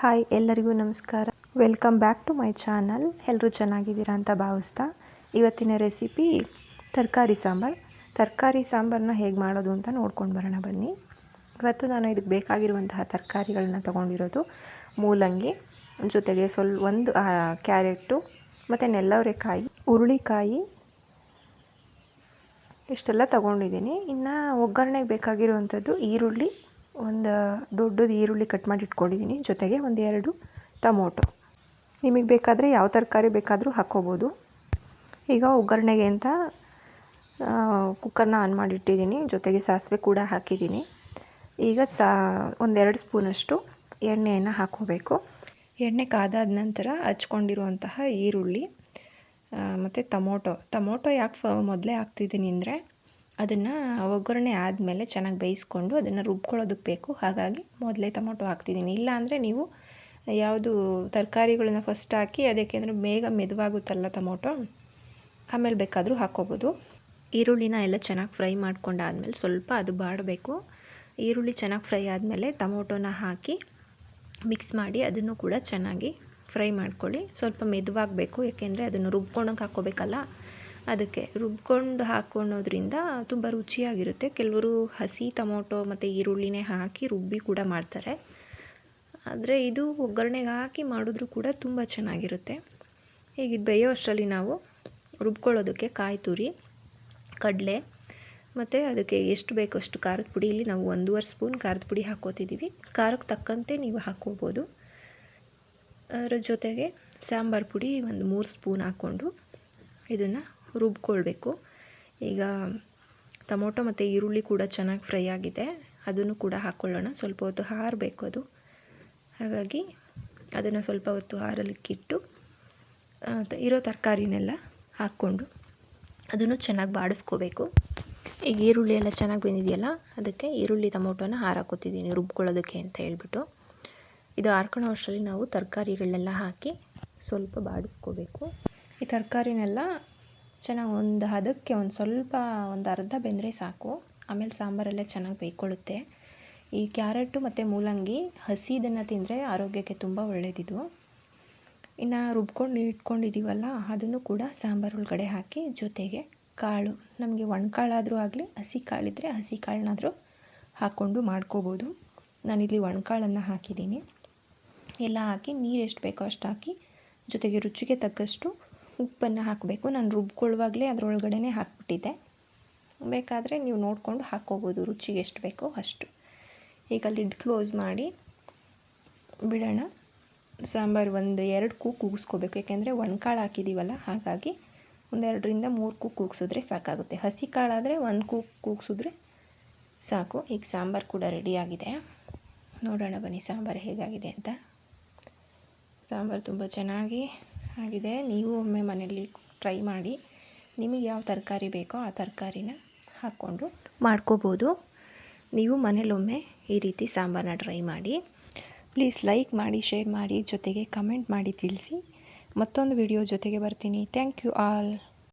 Hi, ಎಲ್ಲರಿಗೂ ನಮಸ್ಕಾರ. Welcome back to my channel ಎಲ್ಲರೂ ಚೆನ್ನಾಗಿದ್ದೀರಾ ಅಂತ ಭಾವಿಸ್ತಾ ಇವತ್ತಿನ ರೆಸಿಪಿ ತರಕಾರಿ ಸಾಂಬಾರು. ತರಕಾರಿ ಸಾಂಬಾರನ್ನ ಹೇಗೆ ಮಾಡೋದು ಅಂತ ನೋಡ್ಕೊಂಡು ಬರೋಣ ಬನ್ನಿ. ಇವತ್ತು ನಾನು ಇದಕ್ಕೆ ಬೇಕಾಗಿರುವಂತಹ ತರಕಾರಿಗಳನ್ನ ತೊಗೊಂಡಿರೋದು ಮೂಲಂಗಿ, ಜೊತೆಗೆ ಸ್ವಲ್ಪ ಒಂದು ಕ್ಯಾರೆಟು ಮತ್ತು ನೆಲ್ಲವರೆಕಾಯಿ ಹುರುಳಿಕಾಯಿ ಇಷ್ಟೆಲ್ಲ ತೊಗೊಂಡಿದ್ದೀನಿ. ಇನ್ನು ಒಗ್ಗರಣೆಗೆ ಬೇಕಾಗಿರುವಂಥದ್ದು ಈರುಳ್ಳಿ ಒಂದು ದೊಡ್ಡದು ಈರುಳ್ಳಿ ಕಟ್ ಮಾಡಿ ಇಟ್ಕೊಂಡಿದ್ದೀನಿ ಜೊತೆಗೆ ಒಂದು ಎರಡು ಟೊಮೊಟೊ. ನಿಮಗೆ ಬೇಕಾದರೆ ಯಾವ ತರಕಾರಿ ಬೇಕಾದರೂ ಹಾಕ್ಕೋಬೋದು. ಈಗ ಒಗ್ಗರಣೆಗೆ ಅಂತ ಕುಕ್ಕರ್ನ ಆನ್ ಮಾಡಿಟ್ಟಿದ್ದೀನಿ ಜೊತೆಗೆ ಸಾಸಿವೆ ಕೂಡ ಹಾಕಿದ್ದೀನಿ ಈಗ ಸಾ, ಒಂದೆರಡು ಸ್ಪೂನಷ್ಟು ಎಣ್ಣೆಯನ್ನು ಹಾಕ್ಕೋಬೇಕು. ಎಣ್ಣೆ ಕಾದಾದ ನಂತರ ಹಚ್ಕೊಂಡಿರುವಂತಹ ಈರುಳ್ಳಿ ಮತ್ತು ಟೊಮೊಟೊ. ಟೊಮೊಟೊ ಯಾಕೆ ಮೊದಲೇ ಹಾಕ್ತಿದ್ದೀನಿ ಅಂದರೆ ಅದನ್ನು ಒಗ್ಗರಣೆ ಆದಮೇಲೆ ಚೆನ್ನಾಗಿ ಬೇಯಿಸ್ಕೊಂಡು ಅದನ್ನು ರುಬ್ಕೊಳ್ಳೋದಕ್ಕೆ ಬೇಕು. ಹಾಗಾಗಿ ಮೊದಲೇ ಟೊಮೊಟೊ ಹಾಕ್ತಿದ್ದೀನಿ. ಇಲ್ಲ ಅಂದರೆ ನೀವು ಯಾವುದು ತರಕಾರಿಗಳನ್ನ ಫಸ್ಟ್ ಹಾಕಿ ಅದಕ್ಕೆ ಅಂದರೆ ಬೇಗ ಮೆದುವಾಗುತ್ತಲ್ಲ ಟೊಮೊಟೊ, ಆಮೇಲೆ ಬೇಕಾದರೂ ಹಾಕ್ಕೋಬೋದು. ಈರುಳ್ಳಿನ ಎಲ್ಲ ಚೆನ್ನಾಗಿ ಫ್ರೈ ಮಾಡ್ಕೊಂಡಾದ್ಮೇಲೆ ಸ್ವಲ್ಪ ಅದು ಬಾಡಬೇಕು. ಈರುಳ್ಳಿ ಚೆನ್ನಾಗಿ ಫ್ರೈ ಆದಮೇಲೆ ಟೊಮೊಟೊನ ಹಾಕಿ ಮಿಕ್ಸ್ ಮಾಡಿ ಅದನ್ನು ಕೂಡ ಚೆನ್ನಾಗಿ ಫ್ರೈ ಮಾಡ್ಕೊಳ್ಳಿ. ಸ್ವಲ್ಪ ಮೆದುವಾಗಬೇಕು, ಯಾಕೆಂದರೆ ಅದನ್ನು ರುಬ್ಕೊಂಡಂಗೆ ಹಾಕ್ಕೋಬೇಕಲ್ಲ. ಅದಕ್ಕೆ ರುಬ್ಕೊಂಡು ಹಾಕ್ಕೊಳೋದ್ರಿಂದ ತುಂಬ ರುಚಿಯಾಗಿರುತ್ತೆ. ಕೆಲವರು ಹಸಿ ಟೊಮೊಟೊ ಮತ್ತು ಈರುಳ್ಳಿನೇ ಹಾಕಿ ರುಬ್ಬಿ ಕೂಡ ಮಾಡ್ತಾರೆ. ಆದರೆ ಇದು ಒಗ್ಗರಣೆಗೆ ಹಾಕಿ ಮಾಡಿದ್ರೂ ಕೂಡ ತುಂಬ ಚೆನ್ನಾಗಿರುತ್ತೆ. ಈಗ ಇದು ಬೇಯೋ ಅಷ್ಟರಲ್ಲಿ ನಾವು ರುಬ್ಕೊಳ್ಳೋದಕ್ಕೆ ಕಾಯಿ ತುರಿ, ಕಡಲೆ ಮತ್ತು ಅದಕ್ಕೆ ಎಷ್ಟು ಬೇಕೋ ಅಷ್ಟು ಖಾರದ ಪುಡಿ. ಇಲ್ಲಿ ನಾವು ಒಂದೂವರೆ ಸ್ಪೂನ್ ಖಾರದ ಪುಡಿ ಹಾಕ್ಕೋತಿದ್ದೀವಿ ಖಾರಕ್ಕೆ ತಕ್ಕಂತೆ ನೀವು ಹಾಕ್ಕೋಬೋದು. ಅದರ ಜೊತೆಗೆ ಸಾಂಬಾರು ಪುಡಿ ಒಂದು ಮೂರು ಸ್ಪೂನ್ ಹಾಕ್ಕೊಂಡು ಇದನ್ನು ರುಬ್ಕೊಳ್ಬೇಕು. ಈಗ ಟೊಮೊಟೊ ಮತ್ತು ಈರುಳ್ಳಿ ಕೂಡ ಚೆನ್ನಾಗಿ ಫ್ರೈ ಆಗಿದೆ. ಅದನ್ನು ಕೂಡ ಹಾಕ್ಕೊಳ್ಳೋಣ ಸ್ವಲ್ಪ ಹೊತ್ತು ಹಾರಬೇಕು ಅದು. ಹಾಗಾಗಿ ಅದನ್ನು ಸ್ವಲ್ಪ ಹೊತ್ತು ಹಾರಲಿಕ್ಕಿಟ್ಟು ಇರೋ ತರಕಾರಿನೆಲ್ಲ ಹಾಕ್ಕೊಂಡು ಅದನ್ನು ಚೆನ್ನಾಗಿ ಬಾಡಿಸ್ಕೋಬೇಕು. ಈಗ ಈರುಳ್ಳಿ ಎಲ್ಲ ಚೆನ್ನಾಗಿ ಬೆಂದಿದೆಯಲ್ಲ, ಅದಕ್ಕೆ ಈರುಳ್ಳಿ ಟೊಮೊಟೊನ ಹಾರಾಕೋತಿದ್ದೀನಿ ರುಬ್ಕೊಳ್ಳೋದಕ್ಕೆ ಅಂತ ಹೇಳ್ಬಿಟ್ಟು. ಇದು ಹಾರ್ಕೊಳ್ಳೋ ಅಷ್ಟರಲ್ಲಿ ನಾವು ತರಕಾರಿಗಳನ್ನೆಲ್ಲ ಹಾಕಿ ಸ್ವಲ್ಪ ಬಾಡಿಸ್ಕೋಬೇಕು. ಈ ತರಕಾರಿನೆಲ್ಲ ಚೆನ್ನಾಗಿ ಒಂದು ಹದಕ್ಕೆ ಒಂದು ಸ್ವಲ್ಪ ಒಂದು ಅರ್ಧ ಬೆಂದರೆ ಸಾಕು. ಆಮೇಲೆ ಸಾಂಬಾರೆಲ್ಲ ಚೆನ್ನಾಗಿ ಬೇಯ್ಕೊಳ್ಳುತ್ತೆ. ಈ ಕ್ಯಾರೆಟು ಮತ್ತು ಮೂಲಂಗಿ ಹಸಿದನ್ನು ತಿಂದರೆ ಆರೋಗ್ಯಕ್ಕೆ ತುಂಬ ಒಳ್ಳೆಯದಿದು. ಇನ್ನು ರುಬ್ಕೊಂಡು ಇಟ್ಕೊಂಡಿದ್ದೀವಲ್ಲ, ಅದನ್ನು ಕೂಡ ಸಾಂಬಾರು ಒಳಗಡೆ ಹಾಕಿ ಜೊತೆಗೆ ಕಾಳು. ನಮಗೆ ಒಣಕಾಳಾದರೂ ಆಗಲಿ, ಹಸಿ ಕಾಳಿದ್ರೆ ಹಸಿ ಕಾಳನ್ನಾದರೂ ಹಾಕ್ಕೊಂಡು ಮಾಡ್ಕೋಬೋದು. ನಾನಿಲ್ಲಿ ಒಣಕಾಳನ್ನು ಹಾಕಿದ್ದೀನಿ. ಎಲ್ಲ ಹಾಕಿ ನೀರು ಎಷ್ಟು ಬೇಕೋ ಅಷ್ಟು ಹಾಕಿ ಜೊತೆಗೆ ರುಚಿಗೆ ತಕ್ಕಷ್ಟು ಉಪ್ಪನ್ನು ಹಾಕಬೇಕು. ನಾನು ರುಬ್ಕೊಳ್ಳುವಾಗಲೇ ಅದರೊಳಗಡೆ ಹಾಕ್ಬಿಟ್ಟಿದ್ದೆ. ಬೇಕಾದರೆ ನೀವು ನೋಡಿಕೊಂಡು ಹಾಕ್ಕೋಬೋದು. ರುಚಿಗೆ ಎಷ್ಟು ಬೇಕೋ ಅಷ್ಟು. ಈಗ ಲಿಡ್ ಕ್ಲೋಸ್ ಮಾಡಿ ಬಿಡೋಣ. ಸಾಂಬಾರು ಒಂದು ಎರಡು ಕೂ ಕೂಗಿಸ್ಕೋಬೇಕು. ಯಾಕೆಂದರೆ ಕಾಳು ಹಾಕಿದ್ದೀವಲ್ಲ, ಹಾಗಾಗಿ ಒಂದೆರಡರಿಂದ ಮೂರು ಕೂ ಕೂಗಿಸಿದ್ರೆ ಸಾಕಾಗುತ್ತೆ. ಹಸಿ ಕಾಳಾದರೆ ಒಂದು ಕೂಕ್ ಕೂಗಿಸಿದ್ರೆ ಸಾಕು. ಈಗ ಸಾಂಬಾರು ಕೂಡ ರೆಡಿಯಾಗಿದೆ ನೋಡೋಣ ಬನ್ನಿ ಸಾಂಬಾರು ಹೇಗಾಗಿದೆ ಅಂತ. ಸಾಂಬಾರು ತುಂಬ ಚೆನ್ನಾಗಿ ಆಗಿದೆ. ನೀವು ಒಮ್ಮೆ ಮನೆಯಲ್ಲಿ ಟ್ರೈ ಮಾಡಿ. ನಿಮಗೆ ಯಾವ ತರಕಾರಿ ಬೇಕೋ ಆ ತರಕಾರಿನ ಹಾಕ್ಕೊಂಡು ಮಾಡ್ಕೋಬೋದು. ನೀವು ಮನೇಲೊಮ್ಮೆ ಈ ರೀತಿ ಸಾಂಬಾರನ್ನ ಟ್ರೈ ಮಾಡಿ. ಪ್ಲೀಸ್ ಲೈಕ್ ಮಾಡಿ ಶೇರ್ ಮಾಡಿ, ಜೊತೆಗೆ ಕಮೆಂಟ್ ಮಾಡಿ ತಿಳಿಸಿ. ಮತ್ತೊಂದು ವಿಡಿಯೋ ಜೊತೆಗೆ ಬರ್ತೀನಿ. Thank you all